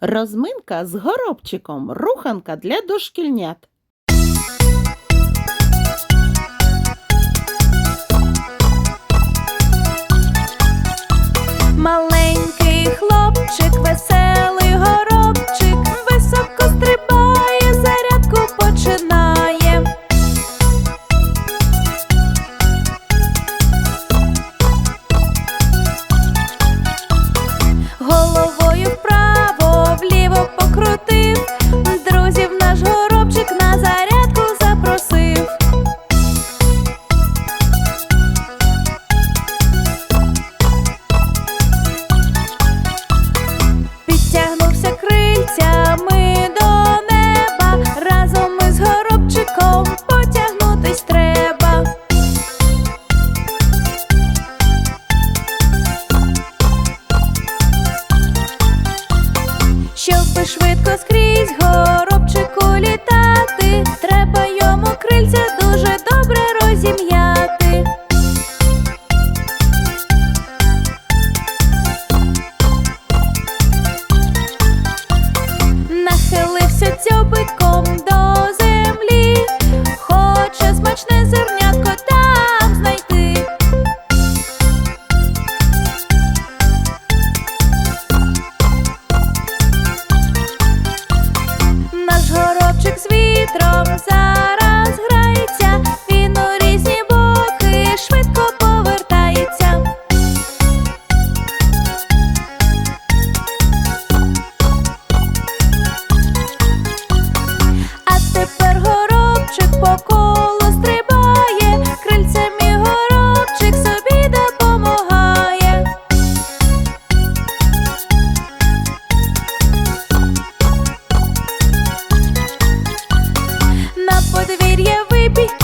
Розминка з горобчиком, руханка для дошкільнят. швидко скрізь горобчику літати, треба йому крильця дуже добре розім'яти. Нахилився цьобиком. for the video, baby.